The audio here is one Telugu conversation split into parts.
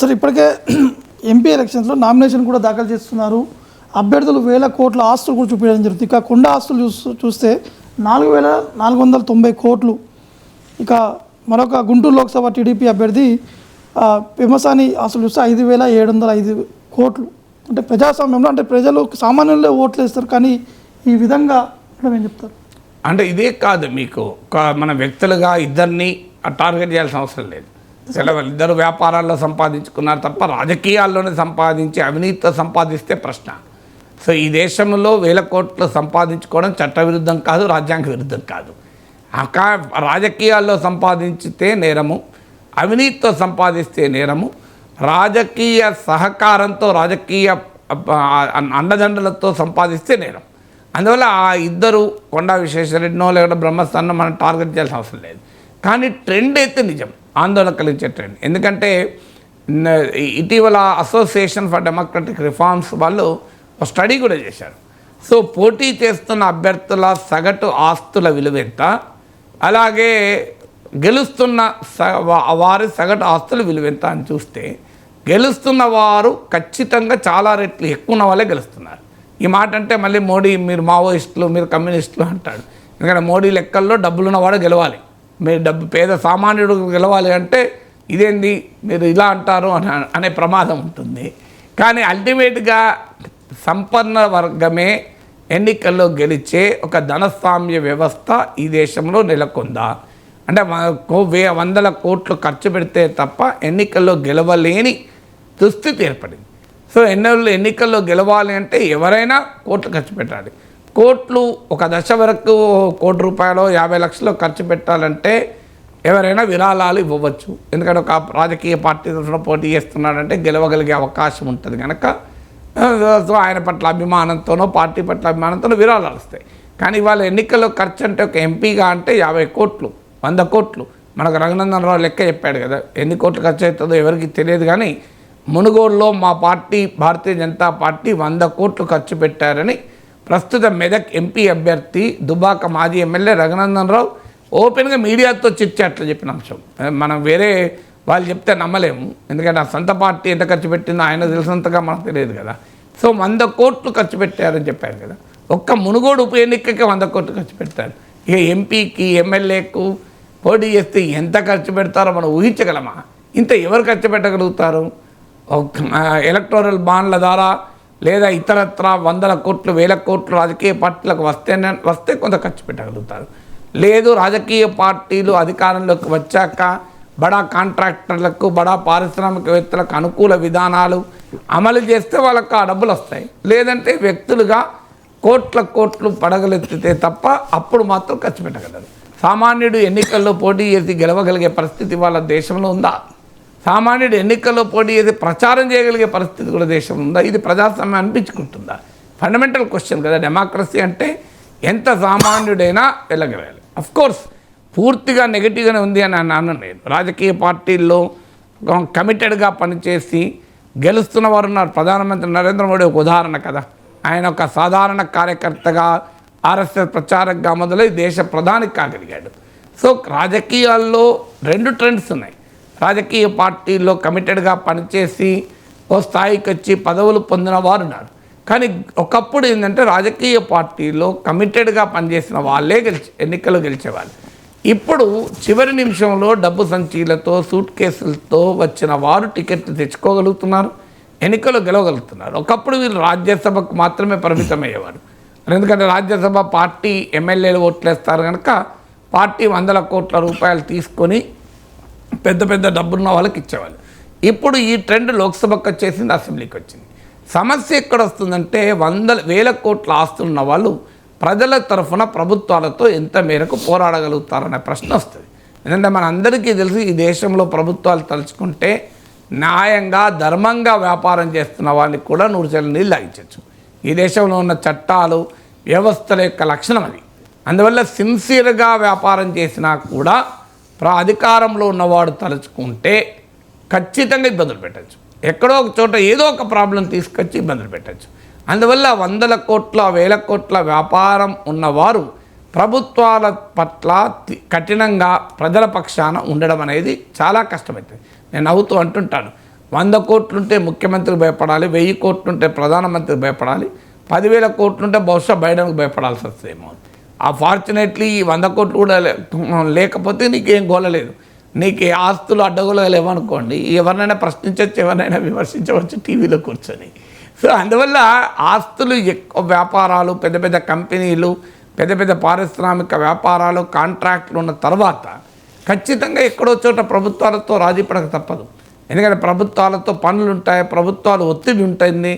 సార్ ఇప్పటికే ఎంపీ ఎలక్షన్స్లో నామినేషన్ కూడా దాఖలు చేస్తున్నారు. అభ్యర్థులు వేల కోట్ల ఆస్తులు కూడా చూపించడం జరుగుతుంది. ఇక కొండ ఆస్తులు చూస్తూ చూస్తే నాలుగు వేల నాలుగు వందల తొంభై కోట్లు. ఇక మరొక గుంటూరు లోక్సభ టీడీపీ అభ్యర్థి ఆ, పెమసాని ఆస్తులు చూస్తే ఐదు వేల ఏడు వందల ఐదు కోట్లు. అంటే ప్రజాస్వామ్యంలో అంటే ప్రజలు సామాన్యులే ఓట్లు వేస్తారు కానీ ఈ విధంగా మేడం ఏం చెప్తారు? అంటే ఇదే కాదు మీకు. మన వ్యక్తులుగా ఇద్దరిని టార్గెట్ చేయాల్సిన అవసరం లేదు. సెలవులు ఇద్దరు వ్యాపారాల్లో సంపాదించుకున్నారు తప్ప రాజకీయాల్లోనే సంపాదించి అవినీతితో సంపాదిస్తే ప్రశ్న. సో ఈ దేశంలో వేల కోట్లు సంపాదించుకోవడం చట్టవిరుద్ధం కాదు రాజ్యాంగ విరుద్ధం కాదు. అకా రాజకీయాల్లో సంపాదించితే నేరము అవినీతితో సంపాదిస్తే నేరము రాజకీయ సహకారంతో రాజకీయ అండదండలతో సంపాదిస్తే నేరం. అందువల్ల ఆ ఇద్దరు కొండా విశ్వేశ్వరరెడ్డినో లేకుండా బ్రహ్మస్థానం మనం టార్గెట్ చేయాల్సిన అవసరం లేదు. కానీ ట్రెండ్ అయితే నిజం. ఆందోళన కలిగించే ట్రెండ్. ఎందుకంటే ఇటీవల అసోసియేషన్ ఫర్ డెమోక్రటిక్ రిఫార్మ్స్ వాళ్ళు స్టడీ కూడా చేశారు. సో పోటీ చేస్తున్న అభ్యర్థుల సగటు ఆస్తుల విలువ ఎంత? అలాగే గెలుస్తున్న స వారి సగటు ఆస్తుల విలువ ఎంత అని చూస్తే గెలుస్తున్న వారు ఖచ్చితంగా చాలా రెట్లు ఎక్కువ ఉన్న వాళ్ళే గెలుస్తున్నారు. ఈ మాట అంటే మళ్ళీ మోడీ మీరు మావోయిస్టులు మీరు కమ్యూనిస్టులు అంటాడు. ఎందుకంటే మోడీ లెక్కల్లో డబ్బులున్నవాడు గెలవాలి. మీరు డబ్బు పేద సామాన్యుడు గెలవాలి అంటే ఇదేంది? మీరు ఇలా అంటారు అని అనే ప్రమాదం ఉంటుంది. కానీ అల్టిమేట్గా సంపన్న వర్గమే ఎన్నికల్లో గెలిచే ఒక ధనస్వామ్య వ్యవస్థ ఈ దేశంలో నెలకొందా? అంటే వే వందల కోట్లు ఖర్చు పెడితే తప్ప ఎన్నికల్లో గెలవలేని దుస్థితి ఏర్పడింది. సో ఎన్నో ఎన్నికల్లో గెలవాలి అంటే ఎవరైనా కోట్లు ఖర్చు పెట్టాలి. కోట్లు ఒక దశ వరకు కోటి రూపాయలు యాభై లక్షలు ఖర్చు పెట్టాలంటే ఎవరైనా విరాళాలు ఇవ్వవచ్చు. ఎందుకంటే ఒక రాజకీయ పార్టీ తరఫున పోటీ చేస్తున్నాడంటే గెలవగలిగే అవకాశం ఉంటుంది కనుక ఆయన పట్ల అభిమానంతోనో పార్టీ పట్ల అభిమానంతోనో విరాళాలు వస్తాయి. కానీ ఇవాళ ఎన్నికల్లో ఖర్చు అంటే ఒక ఎంపీగా అంటే యాభై కోట్లు వంద కోట్లు. మనకు రఘునందన్ రావు లెక్క చెప్పాడు కదా ఎన్ని కోట్లు ఖర్చు అవుతుందో ఎవరికి తెలియదు కానీ మునుగోడులో మా పార్టీ భారతీయ జనతా పార్టీ వంద కోట్లు ఖర్చు పెట్టారని ప్రస్తుత మెదక్ ఎంపీ అభ్యర్థి దుబాక మాజీ ఎమ్మెల్యే రఘునందన్ రావు ఓపెన్గా మీడియాతో చిచ్చాట్లు చెప్పిన అంశం. మనం వేరే వాళ్ళు చెప్తే నమ్మలేము. ఎందుకంటే ఆ సొంత పార్టీ ఎంత ఖర్చు పెట్టిందో ఆయన తెలిసినంతగా మనకు తెలియదు కదా. సో వంద కోట్లు ఖర్చు పెట్టారని చెప్పారు కదా. ఒక్క మునుగోడు ఉప ఎన్నికకి వంద కోట్లు ఖర్చు పెడతారు. ఇక ఎంపీకి ఎమ్మెల్యేకు పోటీ చేస్తే ఎంత ఖర్చు పెడతారో మనం ఊహించగలమా? ఇంత ఎవరు ఖర్చు పెట్టగలుగుతారు? ఎలక్టోరల్ బాండ్ల ద్వారా లేదా ఇతరత్ర వందల కోట్లు వేల కోట్లు రాజకీయ పార్టీలకు వస్తే వస్తే కొంత ఖర్చు పెట్టగలుగుతారు. లేదు రాజకీయ పార్టీలు అధికారంలోకి వచ్చాక బడా కాంట్రాక్టర్లకు బడా పారిశ్రామికవేత్తలకు అనుకూల విధానాలు అమలు చేస్తే వాళ్ళకు ఆ డబ్బులు వస్తాయి. లేదంటే వ్యక్తులుగా కోట్ల కోట్లు పడగలెత్తితే తప్ప అప్పుడు మాత్రం ఖర్చు పెట్టగలరు. సామాన్యుడు ఎన్నికల్లో పోటీ చేసి గెలవగలిగే పరిస్థితి వాళ్ళ దేశంలో ఉందా? సామాన్యుడు ఎన్నికల్లో పోటీ చేసి ప్రచారం చేయగలిగే పరిస్థితి కూడా దేశంలో ఉందా? ఇది ప్రజాస్వామ్యం అనిపించుకుంటుందా? ఫండమెంటల్ క్వశ్చన్ కదా. డెమోక్రసీ అంటే ఎంత సామాన్యుడైనా వెళ్ళగలగాలి. కోర్స్ పూర్తిగా నెగిటివ్గానే ఉంది అని అన్నాను నేను. రాజకీయ పార్టీల్లో కమిటెడ్గా పనిచేసి గెలుస్తున్న వారు ఉన్నారు. ప్రధానమంత్రి నరేంద్ర మోడీ ఒక ఉదాహరణ కదా. ఆయన ఒక సాధారణ కార్యకర్తగా ఆర్ఎస్ఎస్ ప్రచారకగా మొదలై దేశ ప్రధానికి కాగలిగాడు. సో రాజకీయాల్లో రెండు ట్రెండ్స్ ఉన్నాయి. రాజకీయ పార్టీల్లో కమిటెడ్గా పనిచేసి ఓ స్థాయికి వచ్చి పదవులు పొందిన వారు ఉన్నారు. కానీ ఒకప్పుడు ఏంటంటే రాజకీయ పార్టీలో కమిటెడ్గా పనిచేసిన వాళ్ళే గెలిచి ఎన్నికలు గెలిచేవాళ్ళు. ఇప్పుడు చివరి నిమిషంలో డబ్బు సంచీలతో సూట్ కేసులతో వచ్చిన వారు టికెట్లు తెచ్చుకోగలుగుతున్నారు ఎన్నికలు గెలవగలుగుతున్నారు. ఒకప్పుడు వీళ్ళు రాజ్యసభకు మాత్రమే పరిమితమయ్యేవారు. ఎందుకంటే రాజ్యసభ పార్టీ ఎమ్మెల్యేలు ఓట్లేస్తారు కనుక పార్టీ వందల కోట్ల రూపాయలు తీసుకొని పెద్ద పెద్ద డబ్బున్న వాళ్ళకి ఇచ్చేవాళ్ళు. ఇప్పుడు ఈ ట్రెండ్ లోక్సభకు వచ్చేసింది అసెంబ్లీకి వచ్చింది. సమస్య ఎక్కడ వస్తుందంటే వందల వేల కోట్ల ఆస్తులున్న వాళ్ళు ప్రజల తరఫున ప్రభుత్వాలతో ఎంత మేరకు పోరాడగలుగుతారనే ప్రశ్న వస్తుంది. ఎందుకంటే మన అందరికీ తెలిసి ఈ దేశంలో ప్రభుత్వాలు తలుచుకుంటే న్యాయంగా ధర్మంగా వ్యాపారం చేస్తున్న వాళ్ళకి కూడా నూరు చెల్లి నీళ్ళు తాగించవచ్చు ఈ దేశంలో ఉన్న చట్టాలు వ్యవస్థల యొక్క లక్షణం అది. అందువల్ల సిన్సియర్గా వ్యాపారం చేసినా కూడా అధికారంలో ఉన్నవాడు తలుచుకుంటే ఖచ్చితంగా ఇబ్బందులు పెట్టచ్చు. ఎక్కడో ఒక చోట ఏదో ఒక ప్రాబ్లం తీసుకొచ్చి ఇబ్బందులు పెట్టచ్చు. అందువల్ల వందల కోట్ల వేల కోట్ల వ్యాపారం ఉన్నవారు ప్రభుత్వాల పట్ల కఠినంగా ప్రజల పక్షాన ఉండడం అనేది చాలా కష్టమవుతుంది నేను నవ్వుతూ అంటుంటాను. వంద కోట్లుంటే ముఖ్యమంత్రి భయపడాలి వెయ్యి కోట్లుంటే ప్రధానమంత్రి భయపడాలి పదివేల కోట్లుంటే బహుశా బైడెన్కి భయపడాల్సి వస్తుందేమో. ఆ ఫార్చునేట్లీ ఈ వంద కోట్లు కూడా లేకపోతే నీకేం గోలలేదు నీకు ఏ ఆస్తులు అడ్డగోలు లేవనుకోండి ఎవరినైనా ప్రశ్నించవచ్చు ఎవరినైనా విమర్శించవచ్చు టీవీలో కూర్చొని. సో అందువల్ల ఆస్తులు ఎక్కువ వ్యాపారాలు పెద్ద పెద్ద కంపెనీలు పెద్ద పెద్ద పారిశ్రామిక వ్యాపారాలు కాంట్రాక్ట్లు ఉన్న తర్వాత ఖచ్చితంగా ఎక్కడో చోట ప్రభుత్వాలతో రాజీ పడక తప్పదు. ఎందుకంటే ప్రభుత్వాలతో పనులు ఉంటాయి ప్రభుత్వాలు ఒత్తిడి ఉంటుంది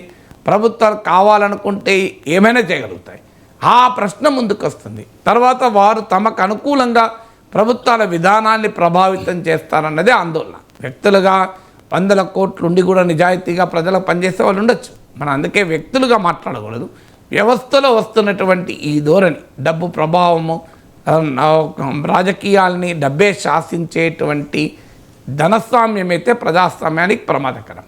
ప్రభుత్వాలు కావాలనుకుంటే ఏమైనా చేయగలుగుతాయి. ఆ ప్రశ్న ముందుకు వస్తుంది తర్వాత వారు తమకు అనుకూలంగా ప్రభుత్వాల విధానాన్ని ప్రభావితం చేస్తారన్నదే ఆందోళన. వ్యక్తులుగా వందల కోట్లు ఉండి కూడా నిజాయితీగా ప్రజలకు పనిచేసే వాళ్ళు ఉండొచ్చు. మనం అందుకే వ్యక్తులుగా మాట్లాడకూడదు. వ్యవస్థలో వస్తున్నటువంటి ఈ ధోరణి డబ్బు ప్రభావము రాజకీయాల్ని డబ్బే శాసించేటువంటి ధనస్వామ్యం అయితే ప్రజాస్వామ్యానికి ప్రమాదకరం.